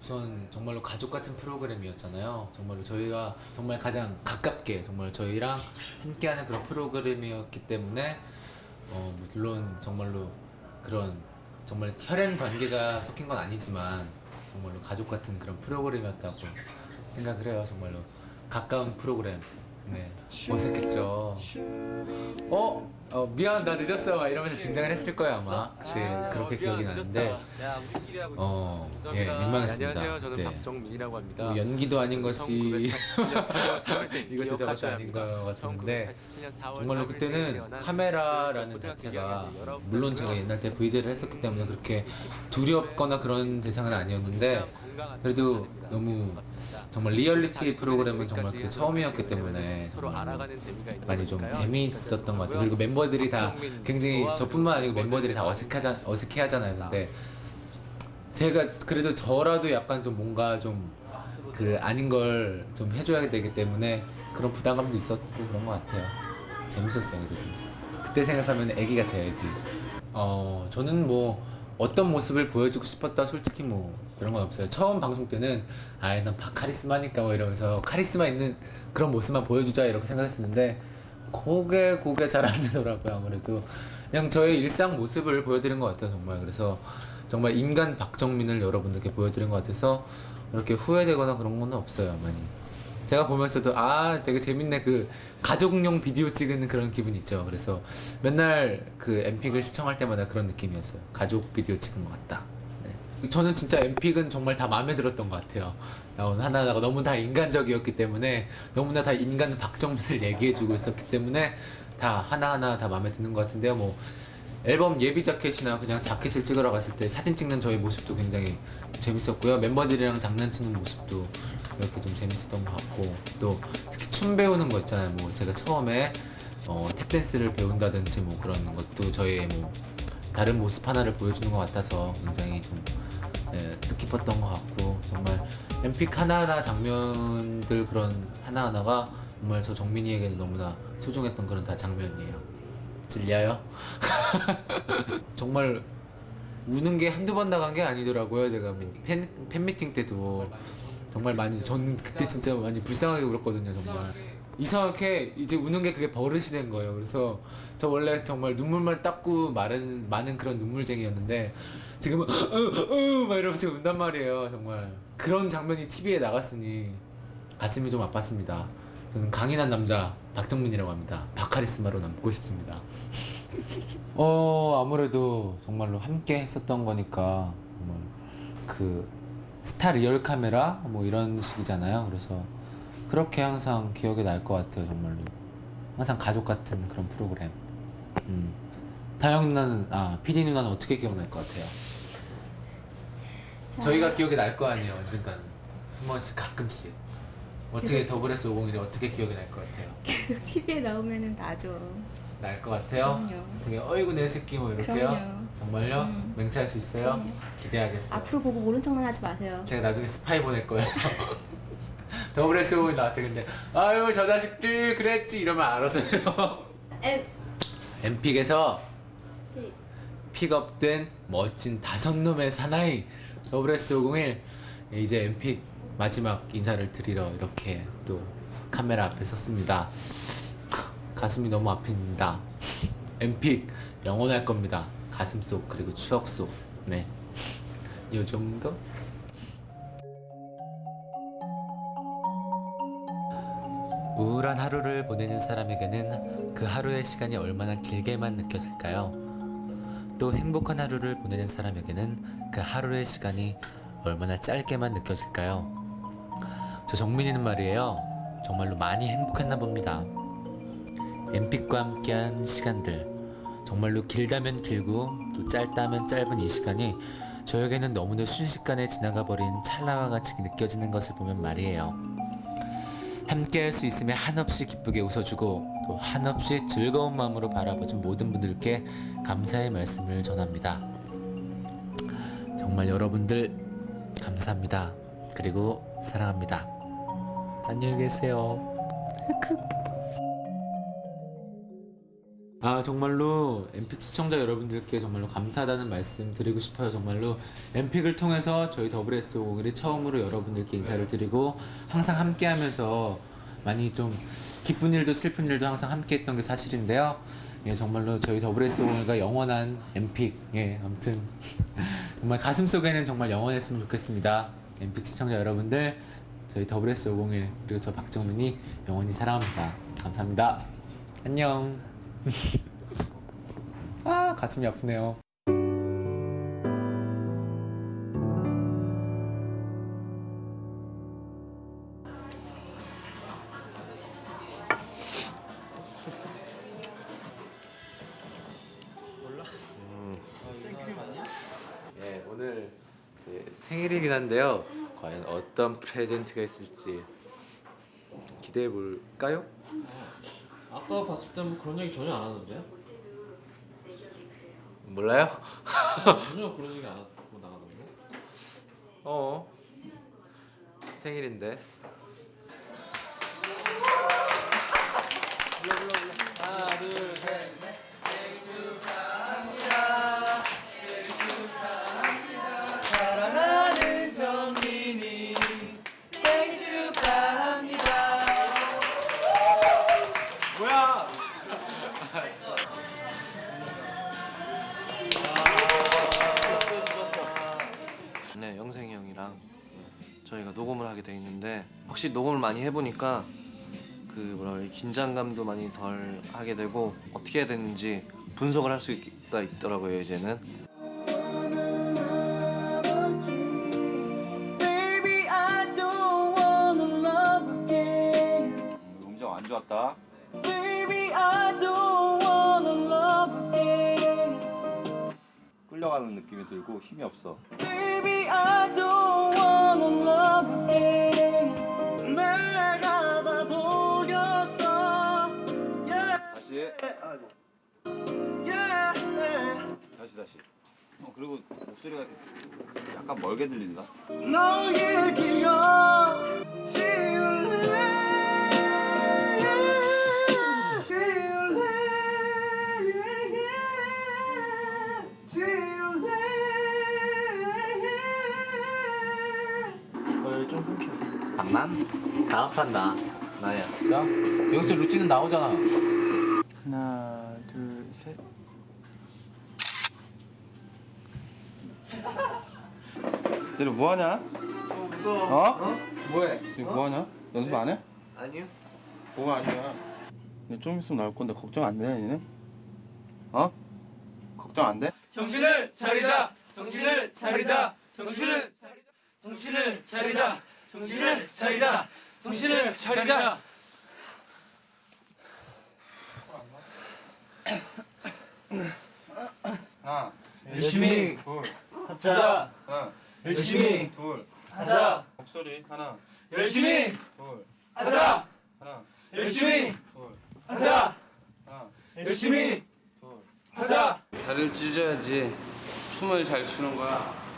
우선 정말로 가족 같은 프로그램이었잖아요. 정말로 저희가 정말 가장 가깝게 정말 저희랑 함께하는 그런 프로그램이었기 때문에 어 물론 정말로 그런 정말 혈연 관계가 섞인 건 아니지만 정말로 가족 같은 그런 프로그램이었다고 생각을 해요. 정말로 가까운 프로그램. 네 어색했죠. 어? 어 미안 나 늦었어 막 이러면서 등장을 했을 거예요 아마 그때 그렇게 기억이 나는데 야, 우리끼리 하고 어, 있어. 예, 감사합니다. 민망했습니다. 안녕하세요. 저는 네. 박정민이라고 합니다. 뭐 연기도 아닌 것이 1987년 4월 4월생 이것도 저것도 아닌. 것 같은데 1987년 4월 정말로 4월생에 그때는 카메라라는 고등학교 자체가 2학년 19 물론 제가. 옛날 때 VJ를 했었기 때문에 그렇게 두렵거나 그런 대상은 아니었는데 그래도. 너무. 정말 리얼리티 프로그램은 정말 여기까지 처음이었기 때문에 있는 많이 좀. 재미있었던 것 같아요. 그리고 멤버들이 다 굉장히 저뿐만 아니고 멤버들이 다 어색하자 어색해하잖아요. 근데 제가 그래도 저라도 약간 좀 뭔가 좀 그 아닌 걸 좀 해줘야 되기 때문에 그런 부담감도 있었고 그런 것 같아요. 재밌었어요, 그래도. 그때 생각하면 애기 같아요, 애기. 어, 저는 뭐 어떤 모습을 보여주고 싶었다? 솔직히 뭐 그런 건 없어요. 처음 방송 때는 아예 난 카리스마니까 뭐 이러면서 카리스마 있는 그런 모습만 보여주자 이렇게 생각했었는데 그게 그게 잘안 되더라고요 아무래도. 그냥 저의 일상 모습을 보여드린 것 같아요 정말. 그래서 정말 인간 박정민을 여러분들께 보여드린 것 같아서 이렇게 후회되거나 그런 건 없어요 많이 제가 보면서도 아 되게 재밌네. 그 가족용 비디오 찍은 그런 기분 있죠. 그래서 맨날 그 엠픽을 시청할 때마다 그런 느낌이었어요. 가족 비디오 찍은 것 같다. 네. 저는 진짜 엠픽은 정말 다 마음에 들었던 것 같아요. 나온 하나하나가 너무 다 인간적이었기 때문에 너무나 다 인간 박정민을 얘기해주고 있었기 때문에 다 하나하나 다 마음에 드는 것 같은데요. 뭐 앨범 예비 자켓이나 그냥 자켓을 찍으러 갔을 때 사진 찍는 저희 모습도 굉장히 재밌었고요. 멤버들이랑 장난치는 모습도 이렇게 좀 재밌었던 것 같고 또 특히 춤 배우는 거 있잖아요. 뭐 제가 처음에 어, 탭댄스를 배운다든지 뭐 그런 것도 저희의 뭐 다른 모습 하나를 보여주는 것 같아서 굉장히 좀 예, 뜻깊었던 것 같고 정말 엠픽 하나하나 장면들 그런 하나하나가 정말 저 정민이에게는 너무나 소중했던 그런 다 장면이에요. 질려요? 정말 우는 게 한두 번 나간 게 아니더라고요. 제가 뭐 팬, 팬미팅 때도 정말 많이 전 그때 진짜 많이 불쌍하게 울었거든요. 정말 이상하게 이제 우는 게 그게 버릇이 된 거예요. 그래서 저 원래 정말 눈물만 닦고 마른 많은 그런 눈물쟁이였는데 지금은 으으막 이러면서 운단 말이에요. 정말 그런 장면이 TV에 나갔으니 가슴이 좀 아팠습니다. 저는 강인한 남자 박정민이라고 합니다. 박카리스마로 남고 싶습니다. 어 아무래도 정말로 함께 했었던 거니까 정말 그 스타 리얼 카메라 뭐 이런 식이잖아요. 그래서 그렇게 항상 기억에 날 것 같아요. 정말로 항상 가족 같은 그런 프로그램. 음. 다영 누나는 아 PD 누나는 어떻게 기억날 것 같아요? 저희가 기억에 날 거 아니에요. 언젠간 한 번씩 가끔씩. 어떻게 더블S 501이 어떻게 기억이 날것 같아요? 계속 TV에 나오면은 나죠. 날것 같아요? 그럼요. 되게 어이구 내 새끼 뭐 이렇게요? 그럼요. 정말요? 음. 맹세할 수 있어요? 그럼요. 기대하겠어요. 앞으로 보고 모른 척만 하지 마세요. 제가 나중에 스파이 보낼 거예요. 더블 S O 나한테 근데 아유 저 자식들 그랬지 이러면 알아서요. 에, 엠픽에서 피- 픽업된 멋진 다섯 놈의 사나이 더블 S 501 이제 엠픽 마지막 인사를 드리러 이렇게 또 카메라 앞에 섰습니다. 가슴이 너무 아픕니다. 엠픽 영원할 겁니다. 가슴 속 그리고 추억 속. 네. 요 정도? 우울한 하루를 보내는 사람에게는 그 하루의 시간이 얼마나 길게만 느껴질까요? 또 행복한 하루를 보내는 사람에게는 그 하루의 시간이 얼마나 짧게만 느껴질까요? 저 정민이는 말이에요. 정말로 많이 행복했나 봅니다. 엠픽과 함께한 시간들. 정말로 길다면 길고 또 짧다면 짧은 이 시간이 저에게는 너무나 순식간에 지나가 버린 찰나와 같이 느껴지는 것을 보면 말이에요. 함께 할 수 있으면 한없이 기쁘게 웃어주고 또 한없이 즐거운 마음으로 바라봐준 모든 분들께 감사의 말씀을 전합니다. 정말 여러분들 감사합니다. 그리고 사랑합니다. 안녕히 계세요. 아 정말로 엠픽 시청자 여러분들께 정말로 감사하다는 말씀 드리고 싶어요. 정말로 엠픽을 통해서 저희 더블 S501이 처음으로 여러분들께 인사를 드리고 항상 함께하면서 많이 좀 기쁜 일도 슬픈 일도 항상 함께했던 게 사실인데요. 예 정말로 저희 더블 S501가 영원한 엠픽. 예 아무튼 정말 가슴 속에는 정말 영원했으면 좋겠습니다. 엠픽 시청자 여러분들 저희 더블 S501 그리고 저 박정민이 영원히 사랑합니다. 감사합니다. 안녕 아 가슴이 아프네요. 예 생일이긴 한데요. 과연 어떤 프레젠트가 있을지 기대해 볼까요? 아까 봤을 때뭐 그런 얘기 전혀 안 하던데요? 몰라요? 전혀 그런 얘기 안 하고 나가던데? 어 생일인데 하나 둘셋 사 녹음을 하게 돼 있는데 확실히 녹음을 많이 해보니까 그 뭐라 그래 긴장감도 많이 덜 하게 되고 어떻게 해야 되는지 분석을 할 수가 있더라고요 이제는 음정 안 좋았다. 끌려가는 느낌이 들고 힘이 없어. 다시. 다시. 어, 그리고 목소리가 약간 멀게 들린다. 장 난? 나. 나야 자 여기서 루틴은 나오잖아. 하나, 둘, 셋. 얘들 뭐 하냐? 어? 뭐해? 지금 뭐 하냐? 연습 안 해? 아니요 뭐가 아니야? 근데 좀 있으면 나올 건데 걱정 안 되냐 니네? 어? 걱정 안 돼? 정신을 차리자. 정신을 차리자. 정신을 차리자. 정신을 차리자. 정신을 차리자. 정신을 차리자. 하나, 열심히 둘, 하자. 하나, 열심히 둘, 하자. 목소리 하나, 열심히 둘, 하자. 하나, 열심히 둘, 하자. 하나, 열심히 둘. 하자. 살을 찢어야지 춤을 잘 추는 거야.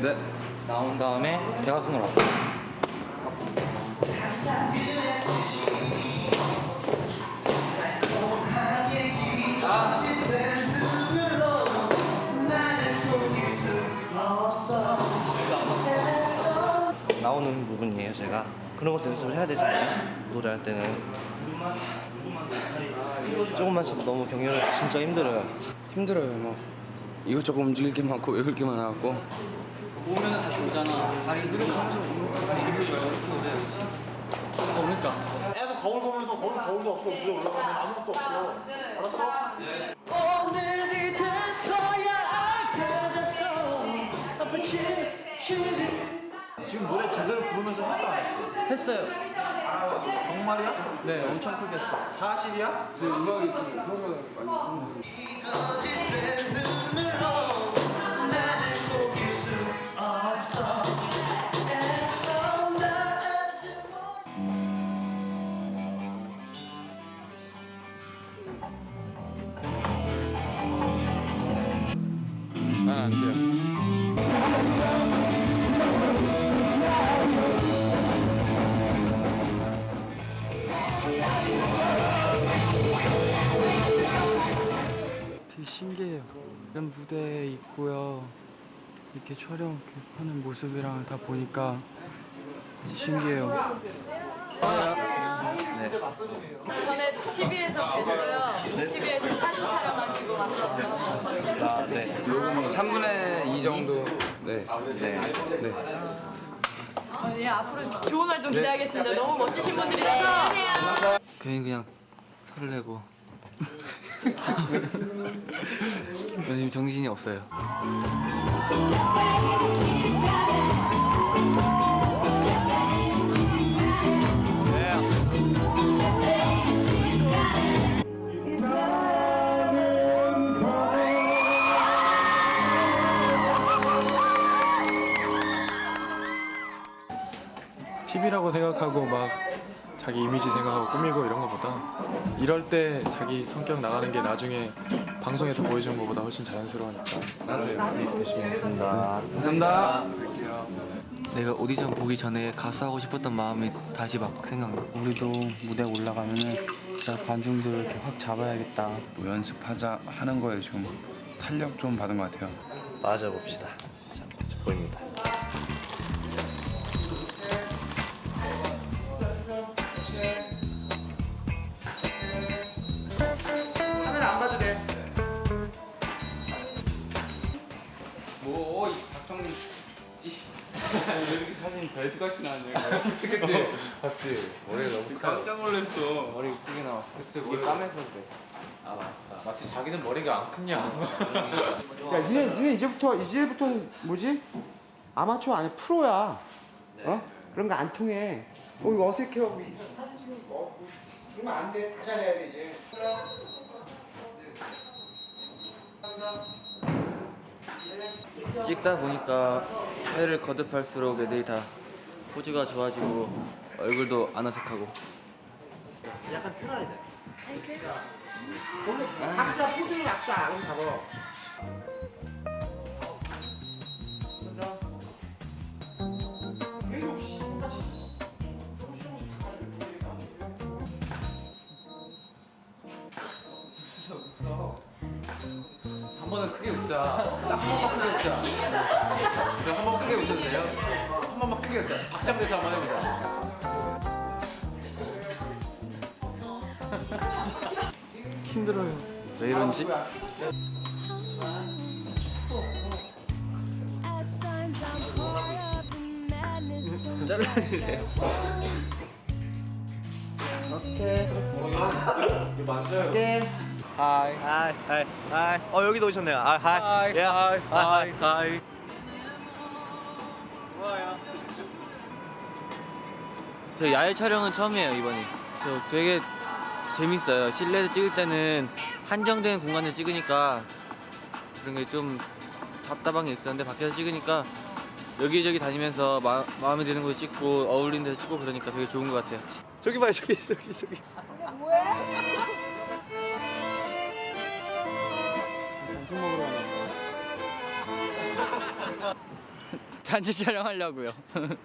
네. 나온 다음에 대각선으로 앞 나오는 부분이에요 제가. 그런 것도 연습을 해야 되잖아요. 노래할 때는. 조금만 있어도 너무 경연을 진짜 힘들어요. 힘들어요. 뭐 이것저것 움직일 게 많고 외울 게 많아갖고. 오면 은 다시 오잖아. 다리 이렇게 하면서 오면 다리 이렇게 이렇게 오래 그러니까 계속 거울 보면서 거울 거울도 없어 위에 올라가면 아무것도 없어 알았어? 오늘이 돼서야 알게 됐어 지금 노래 제대로 부르면서 했어 안 했어? 했어요. 정말이야? 네, 엄청 크게 했어. 사실이야? 난안 이런 무대에 있고요. 이렇게 촬영하는 모습이랑 다 보니까 진짜 신기해요. 전에 TV에서 뵀어요. TV에서 사진 촬영하시고 왔어요. 아, 네. 요거 3분의 2 정도. 네. 네. 네. 어, 예, 앞으로 좋은 활동 기대하겠습니다. 너무 멋지신 분들이라서. 괜히 그냥 설레고 요즘 정신이 없어요. TV라고 생각하고 막 자기 이미지 생각하고 꾸미고 이런 것보다 이럴 때 자기 성격 나가는 게 나중에 방송에서 보여주는 것보다 훨씬 자연스러우니까. 열심히 했습니다. 감사합니다. 내가 오디션 보기 전에 가수 하고 싶었던 마음이 다시 막 생각나. 우리도 무대 올라가면은 진짜 관중들 이렇게 확 잡아야겠다. 뭐 연습하자 하는 거에 지금 탄력 좀 받은 것 같아요. 맞아 봅시다. 자, 이제 보입니다. 벨트 같이 나왔네. 그치 그치 봤지 머리 너무 크다 깜짝 놀랐어. 머리 이쁘게 나왔어 그치 이게 까매서 그래. 아 맞다. 마치 자기는 머리가 안 크냐. 야 니네 니네 이제부터 이제부터 뭐지? 아마추어 아니야 프로야 어? 그런 거 안 통해 어 이거 어색해하고 이 사진 찍는 거 어, 그러면 안 돼 다 잘해야 돼 이제 찍다 보니까 회를 거듭할수록 애들이 다 포즈가 좋아지고 얼굴도 안 어색하고 약간 틀어야 돼 원래 각자 포즈는 각자 안 잡아 계속 똑같이 조금씩 조금씩 가지고 한 번은 크게 웃자. 딱 한 번만 크게 웃자. 한번 크게 웃어도 돼요? 웃자. 박장대소 한번 해보자. 힘들어요. 왜 이런지 잘라주세요. 하이 하이 하이 하이. 어 여기도 오셨네요. 아 하이. 예. 하이 하이 하이. 저 야외 촬영은 처음이에요 이번이. 저 되게 재밌어요. 실내에서 찍을 때는 한정된 공간을 찍으니까 그런 게 좀 답답한 게 있었는데 밖에서 찍으니까 여기저기 다니면서 마, 마음에 드는 곳 찍고 어울리는 데서 찍고 그러니까 되게 좋은 것 같아요. 저기 봐요 저기 저기 저기. 점심 먹으러 가나 단체 촬영하려고요.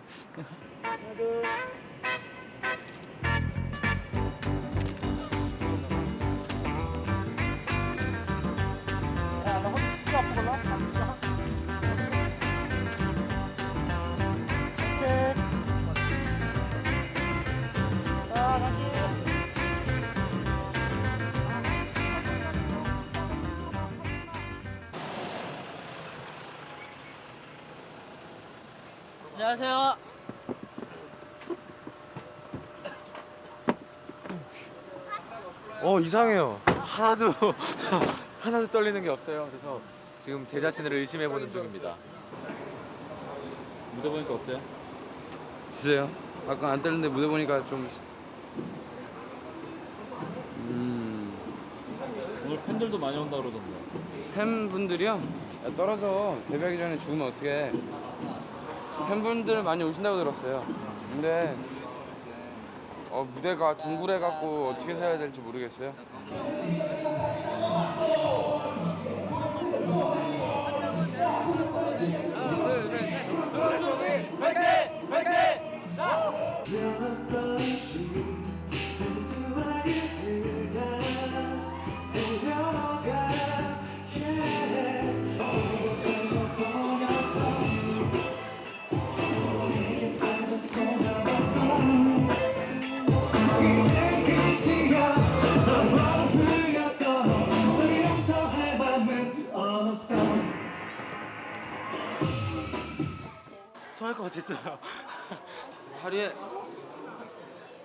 어 이상해요. 하나도 하나도 떨리는 게 없어요. 그래서 지금 제 자신을 의심해보는 중입니다. 무대 보니까 어때요? 글쎄요. 아까 안 떨는데 무대 보니까 좀 음, 오늘 팬들도 많이 온다 그러던데. 팬분들이요? 야, 떨어져. 데뷔하기 전에 죽으면 어떡해. 팬분들 많이 오신다고 들었어요. 근데 어, 무대가 둥그레 갖고 어떻게 서야 될지 모르겠어요. 토할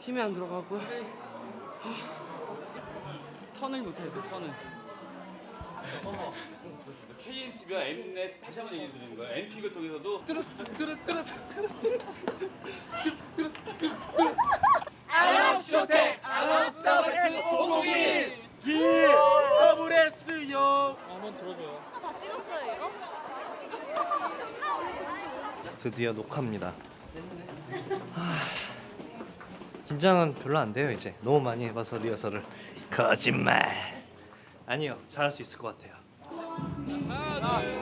힘이 안 들어가고요. 턴을 못해서 턴을. KNTV와 M넷 다시 한번 얘기 드리는 거예요. NP를 통해서도 한번 들어줘요. 다 찍었어요 이거? 드디어 녹화입니다. 하, 긴장은 별로 안 돼요 이제. 너무 많이 해봐서 리허설을. 거짓말. 아니요, 잘할 수 있을 것 같아요. 너를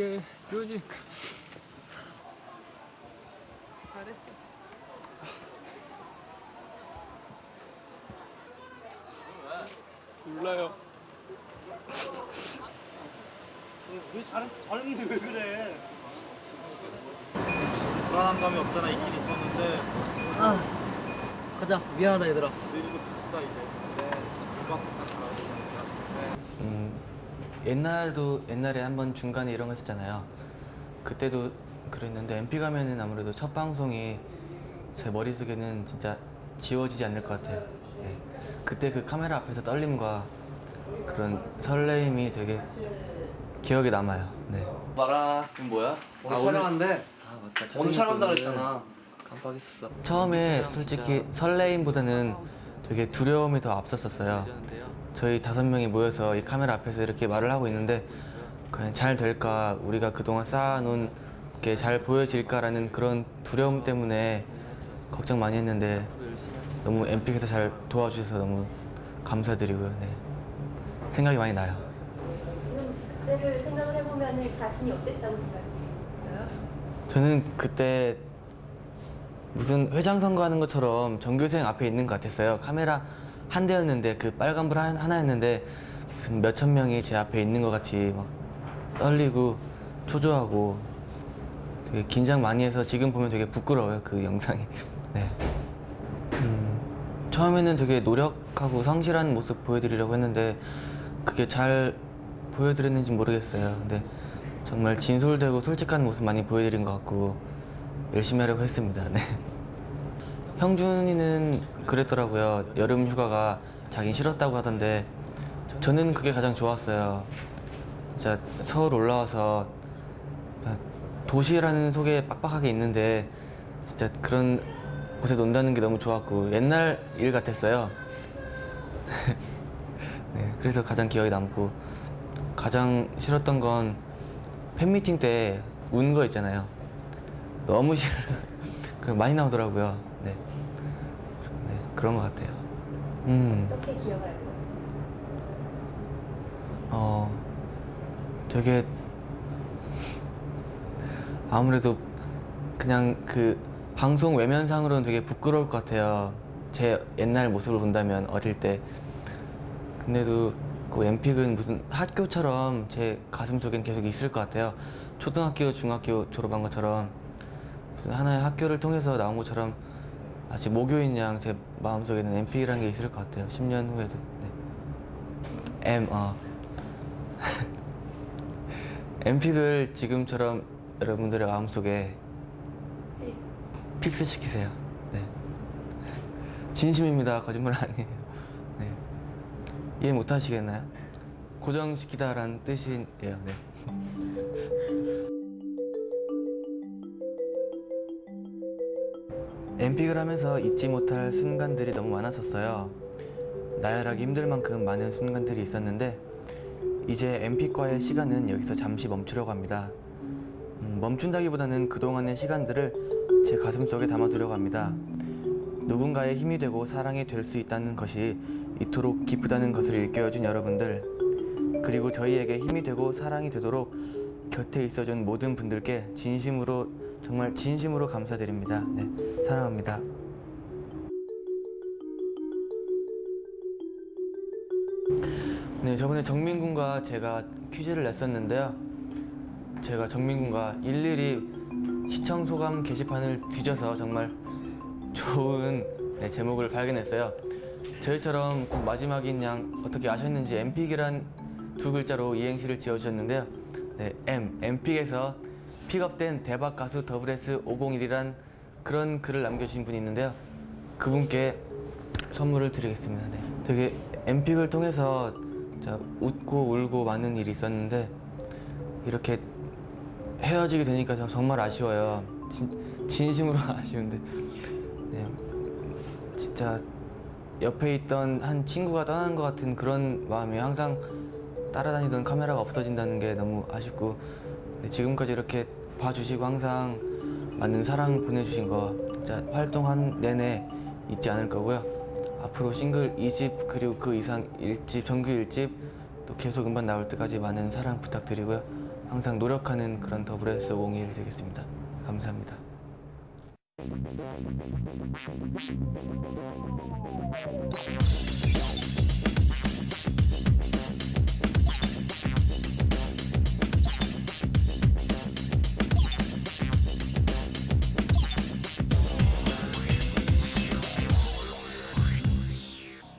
게 이루어지니까 잘했어. 몰라요. 불안한 감이 없잖아 있긴 있었는데 가자. 미안하다 얘들아. 내일도 복수다 이제 근데 금방 끝났다 음, 옛날도 옛날에 한번 중간에 이런 거 했었잖아요. 그때도 그랬는데 MP 가면은 아무래도 첫 방송이 제 머릿속에는 진짜 지워지지 않을 것 같아요. 네. 그때 그 카메라 앞에서 떨림과 그런 설레임이 되게 기억에 남아요. 네. 봐라. 이거 뭐야? 오늘 촬영한대. 아 맞다. 오늘 촬영한다 그랬잖아. 깜빡했었어. 처음에 솔직히 설레임보다는 되게 두려움이 더 앞섰었어요. 저희 다섯 명이 모여서 이 카메라 앞에서 이렇게 말을 하고 있는데 과연 잘 될까, 우리가 그동안 쌓아놓은 게 잘 보여질까라는 그런 두려움 때문에 걱정 많이 했는데 너무 엠픽에서 잘 도와주셔서 너무 감사드리고요. 네. 생각이 많이 나요. 지금 그때를 생각을 해보면 자신이 어땠다고 생각해요? 저는 그때 무슨 회장 선거하는 것처럼 전교생 앞에 있는 것 같았어요. 카메라 한 대였는데 그 빨간불 한- 하나였는데 무슨 몇천 명이 제 앞에 있는 것 같이 막 떨리고 초조하고 되게 긴장 많이 해서 지금 보면 되게 부끄러워요 그 영상이. 네. 음, 처음에는 되게 노력하고 성실한 모습 보여드리려고 했는데 그게 잘 보여드렸는지 모르겠어요. 근데 정말 진솔되고 솔직한 모습 많이 보여드린 것 같고 열심히 하려고 했습니다. 네. 형준이는 그랬더라고요. 여름 휴가가 자긴 싫었다고 하던데 저는 그게 가장 좋았어요. 진짜 서울 올라와서 도시라는 속에 빡빡하게 있는데 진짜 그런 곳에 논다는 게 너무 좋았고 옛날 일 같았어요. 네, 그래서 가장 기억에 남고 가장 싫었던 건 팬미팅 때 운 거 있잖아요. 너무 싫어. 그 많이 나오더라고요. 그런 것 같아요. 음, 어떻게 기억을 할까요? 어, 되게 아무래도 그냥 그 방송 외면상으로는 되게 부끄러울 것 같아요. 제 옛날 모습을 본다면 어릴 때. 근데도 그 엠픽은 무슨 학교처럼 제 가슴 속엔 계속 있을 것 같아요. 초등학교, 중학교 졸업한 것처럼 무슨 하나의 학교를 통해서 나온 것처럼 마치 모교인 양 제 마음속에는 엠픽이라는 게 있을 것 같아요. 10년 후에도. 네. M 어. 엠픽을 지금처럼 여러분들의 마음속에 픽스 시키세요. 네. 진심입니다. 거짓말 아니에요. 네. 이해 못 하시겠나요? 고정시키다라는 뜻이에요. 네. 엠픽을 하면서 잊지 못할 순간들이 너무 많았었어요. 나열하기 힘들 만큼 많은 순간들이 있었는데 이제 엠픽과의 시간은 여기서 잠시 멈추려고 합니다. 음, 멈춘다기보다는 그동안의 시간들을 제 가슴 속에 담아두려고 합니다. 누군가의 힘이 되고 사랑이 될 수 있다는 것이 이토록 기쁘다는 것을 일깨워준 여러분들 그리고 저희에게 힘이 되고 사랑이 되도록 곁에 있어준 모든 분들께 진심으로 정말 진심으로 감사드립니다. 네, 사랑합니다. 네, 저번에 정민군과 제가 퀴즈를 냈었는데요. 제가 정민군과 일일이 시청 소감 게시판을 뒤져서 정말 좋은 네, 제목을 발견했어요. 저희처럼 꼭 마지막인 양 어떻게 아셨는지 엠픽이란 두 글자로 이행시를 지어주셨는데요. 네, M, 엠픽에서 픽업된 대박 가수 더블S 501이란 그런 글을 남겨주신 분이 있는데요. 그분께 선물을 드리겠습니다. 네. 되게 엠픽을 통해서 자, 웃고 울고 많은 일이 있었는데 이렇게 헤어지게 되니까 저 정말 아쉬워요. 진, 진심으로 아쉬운데 네, 진짜 옆에 있던 한 친구가 떠나는 것 같은 그런 마음이 항상 따라다니던 카메라가 없어진다는 게 너무 아쉽고 네, 지금까지 이렇게 봐주시고 항상 많은 사랑 보내주신 거 진짜 활동한 내내 잊지 않을 거고요. 앞으로 싱글 2집 그리고 그 이상 1집 정규 1집 또 계속 음반 나올 때까지 많은 사랑 부탁드리고요. 항상 노력하는 그런 더블에스 501이 되겠습니다. 감사합니다.